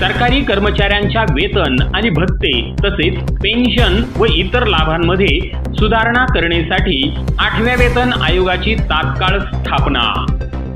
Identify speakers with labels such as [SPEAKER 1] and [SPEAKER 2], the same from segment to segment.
[SPEAKER 1] सरकारी कर्मचाऱ्यांच्या वेतन आणि भत्ते तसेच पेन्शन व इतर लाभांमध्ये सुधारणा करण्यासाठी आठव्या वेतन आयोगाची तात्काळ स्थापना.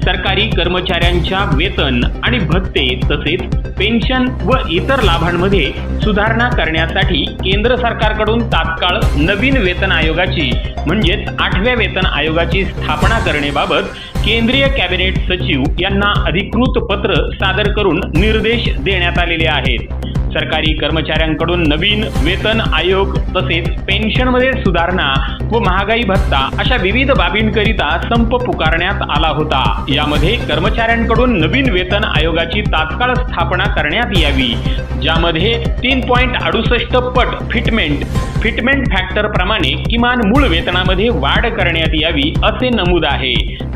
[SPEAKER 1] सरकारी कर्मचाऱ्यांच्या वेतन आणि भत्ते तसेच पेन्शन व इतर लाभांमध्ये सुधारणा करण्यासाठी केंद्र सरकारकडून तात्काळ नवीन वेतन आयोगाची म्हणजेच आठव्या वेतन आयोगाची स्थापना करण्याबाबत केंद्रीय कॅबिनेट सचिव यांना अधिकृत पत्र सादर करून निर्देश देण्यात आलेले आहेत. सरकारी कर्मचाऱ्यांकडून नवीन वेतन आयोग तसेच पेन्शनमध्ये सुधारणा व महागाई भत्ता अशा विविध बाबींकरिता संप पुकारण्यात आला होता. यामध्ये कर्मचाऱ्यांकडून नवीन वेतन आयोगाची तात्काळ स्थापना करण्यात यावी ज्यामध्ये तीन पॉईंट अडुसष्ट पट फिटमेंट फिटमेंट फॅक्टर प्रमाणे किमान मूळ वेतनामध्ये वाढ करण्यात यावी असे नमूद आहे.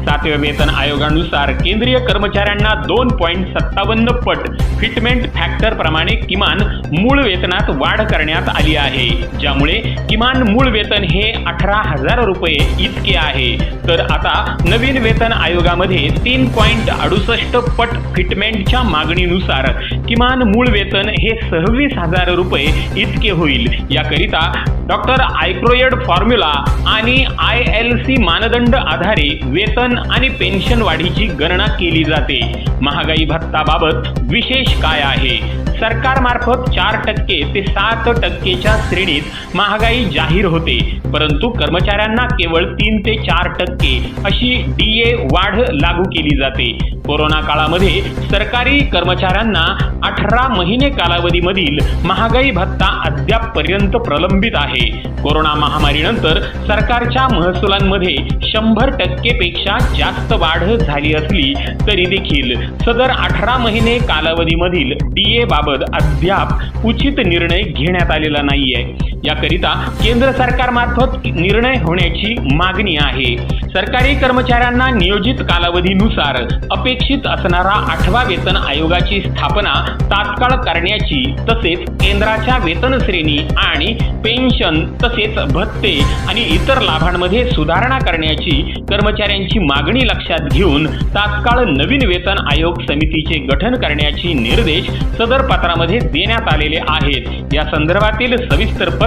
[SPEAKER 1] सातव्या वेतन आयोगानुसार केंद्रीय कर्मचाऱ्यांना दोन पॉईंट सत्तावन्न पट फिटमेंट फॅक्टर प्रमाणे किमान मूळ वेतनात वाढ करण्यात आली आहे. ज्यामुळे किमान मूळ वेतन हे अठरा हजार रुपये इतके आहे. तर आता नवीन वेतन आयोगामध्ये तीन पॉईंट अडुसष्ट पट फिटमेंटच्या मागणीनुसार किमान मूळ वेतन हे सव्वीस हजार रुपये इतके होईल. याकरिता डॉक्टर आयक्रोयड फॉर्म्युला आणि आय एल सी मानदंड आधारे वेतन आणि पेन्शन वाढीची गणना केली जाते. महागाई भत्ताबाबत विशेष काय आहे? सरकारमार्फत चार टक्के ते सात टक्केच्या श्रेणीत महागाई जाहीर होते. परंतु कर्मचाऱ्यांना केवळ तीन ते चार टक्के अशी डी ए वाढ लागू केली जाते. कोरोना काळामध्ये सरकारी कर्मचाऱ्यांना अठरा महिने कालावधीमधील महागाई भत्ता अद्यापपर्यंत प्रलंबित आहे. कोरोना महामारीनंतर सरकारच्या महसुलांमध्ये शंभर टक्केपेक्षा जास्त वाढ झाली असली तरी देखील सदर अठरा महिने कालावधीमधील डीए बाबत अद्याप उचित निर्णय घेण्यात आलेला नाहीये. याकरिता केंद्र सरकारमार्फत निर्णय होण्याची मागणी आहे. सरकारी कर्मचाऱ्यांना नियोजित कालावधीनुसार अपेक्षित असणारा आठवा वेतन आयोगाची स्थापना तात्काळ करण्याची तसेच केंद्राच्या वेतन श्रेणी आणि पेन्शन तसेच भत्ते आणि इतर लाभांमध्ये सुधारणा करण्याची कर्मचाऱ्यांची मागणी लक्षात घेऊन तात्काळ नवीन वेतन आयोग समितीचे गठन करण्याचे निर्देश सदर पत्रामध्ये देण्यात आलेले आहेत. या संदर्भातील सविस्तर